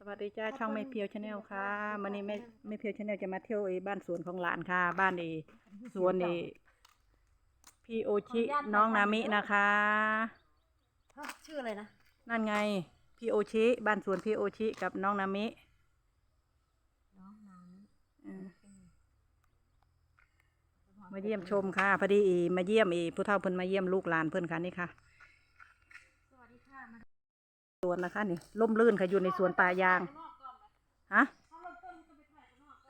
สวัสดีจ้าช่องไม่เพียวชาแนลค่ะวันนี้ไม่ไม่เพียวชาแนลจะมาเที่ยวไอ้บ้านสวนของหลานค่ะ บ้านไอ้สวนไอ้พี่โอชิน้องนามินะคะฮะชื่ออะไรนะ นั่นไง พี่โอชิบ้านสวนพี่โอชิกับน้องนามิน้องน้อืมำมาเยี่ยมชมค่ะพอดีอีมาเยี่ยมอีผู้เฒ่าเพิ่นมาเยี่ยมลูกหลานเพิ่นค่ะนี่ค่ะสวัสดีค่ะมา สวนนะคะนี่ร่มรื่นค่ะอยู่ในสวนป่ายางฮะ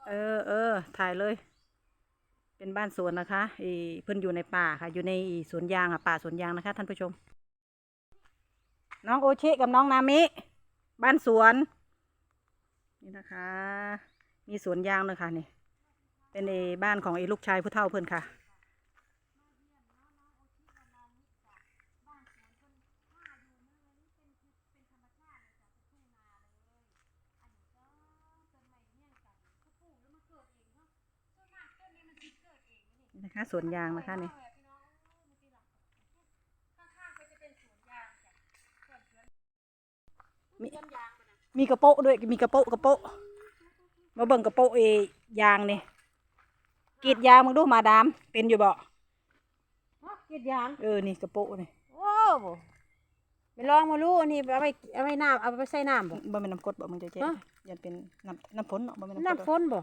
เออเออถ่ายเลย เป็นบ้านสวนนะคะอีเพิ่นอยู่ในป่าค่ะ อยู่ในสวนยางค่ะป่าสวนยางนะคะ ท่านผู้ชม น้องโอชิกับน้องนามิ บ้านสวน นี่นะคะ มีสวนยางเลยค่ะนี่ เป็นเอบ้านของไอ้ลูกชายผู้เฒ่าเพิ่อนค่ะ นี่นะคะสวนยางนะคะนี่มีมีกระโปะด้วยมีกระโปะกระโปะมาเบิ่งกระโปะเอยางนี่กรีดยางมึงดูมาดาม เป็นอยู่บ่ฮะกรีดยางเออนี่กระโปะนี่โอ้โหไปลองมาลูอันนี้เอาไปเอาไปน้ำเอาไปใส่น้ำบ่บ่เป็นน้ำกรดบ่มึงจะเจ๊ฮะยันเป็นน้ำน้ำฝนเนาะบ่เป็นน้ำกรดน้ำฝนบ่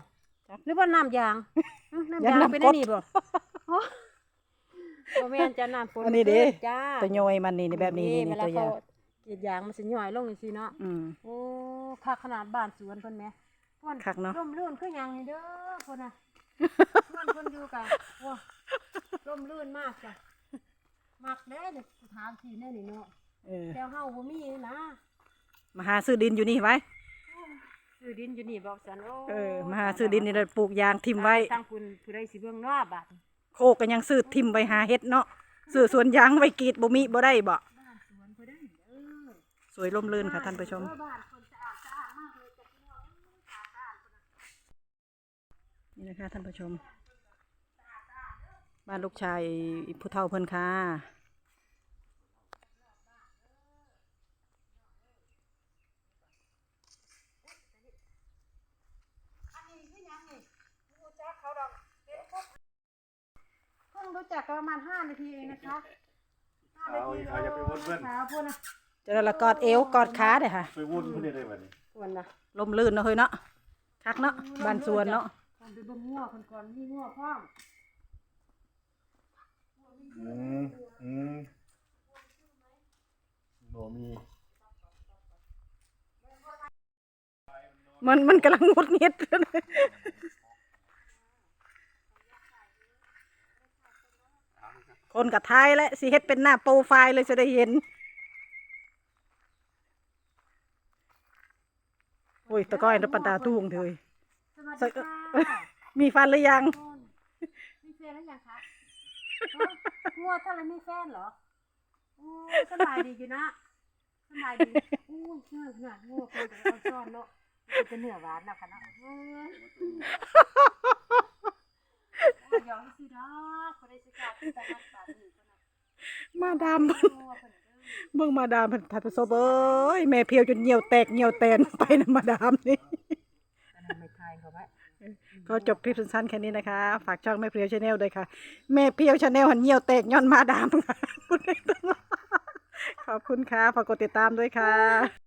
จักหรือว่าน้ำยางฮะ น้ำยันยางน้ำเป็นกรอัดนนี้บ่โอ้บ่แม่นจะน้ำฝนอันนี้เด้จ้าตัวย่อยมันนี่นี่แบบนี้นี่เวนี่ลาตัวอยางเขากรีดยางมันสิย่อยลงจังซี่เนาะอืมโอ้คักขนาดบ้านสวนเพิ่นแหมเพิ่นคักเนาะร่มรื่นคือหยังนี่เด้อเพิ่นน่ะเพิ่นเพิ่นอยู่กันโอ้ร่มรื่นมากจ้ะมักเด้นี่สถานที่แน่นี่เนาะเออแต่เฮาบ่มีนะมาหาซื้อดินอยู่นี่ไว้ ซื้อดินอยู่นี่บอกสันโอ้เออมาหาซื้อดินนี่เลยปลูกยางทิมไว้ทางคุณผู้ใดสิเบิ่งเนาะบัดโคกก็ยังซื้อทิมไว้หาเฮ็ดเนาะซื้อสวนยางไว้กรีดบ่มีบ่ได้บ่บ้านสวนเพิ่นได้เด้อสวยร่มรื่นค่ะท่านผู้ชม เออบ้านคนสะอาดสะอาดมากเลยจ้ะพี่น้องสะอาดสะอาดพุ่นน่ะนี่นะคะท่านผู้ชม บ้านลูกชายผู้เฒ่าเพิ่นค่ะ อันนี้คือหยังนี่รู้จักเขาดอกเห็นปุ๊บเพิ่ง รู้จักกันประมาณ5นาทีเองนะคะ5นาทีเอาอีกเขาอย่าไปวนเพื่อน ขาวพุ่นน่ะเจะละกอดเอวกอดขาเด้อค่ะไปวุ่นเพื่อนได้แบบนี้ส่วนน่ะร่มรื่นเนาะเฮ้ยเนาะคักเนาะบ้านสวนเนาะทำไปเบิ่งงัวคนก่อนมีงัวพร้อมอืมอืมโนมีมันมันกำลังงุดงิด คนกับทายและสิเฮ็ดเป็นหน้าโปรไฟล์เลยจะได้เห็น โอ้ยตะก้อยนปันตาตุ้งเถอยสวัสดีค่ะมีฟันหรือยัง มีแฟนแล้วยังคะฮะงัวท่านเลยมีแฟนเหรอโอ้สบายดีอยู่นะสบายดีโอ้ยเงื่อนเงื่อนงัวคนจะเอาซ่อนเนาะมันจะเหนือหวานนะคะเนาะเออโอ้ยยอมสิดอกคนได้สิ มาดามเพิ่นงัวคนเด้อเบิ่งมาดามเพิ่นทัดประสบเอ้ยแม่เพียวจนเหี่ยวแตกเหี่ยวแตนไปนะมาดามนี่ก็จบคลิปสั้นๆแค่นี้นะคะ ฝากช่องแม่เพียวชาแนลด้วยค่ะ แม่เพียวชาแนลหันเหี่ยวแตกย้อนมาดามค่ะขอบคุณค่ะฝากกดติดตามด้วยค่ะ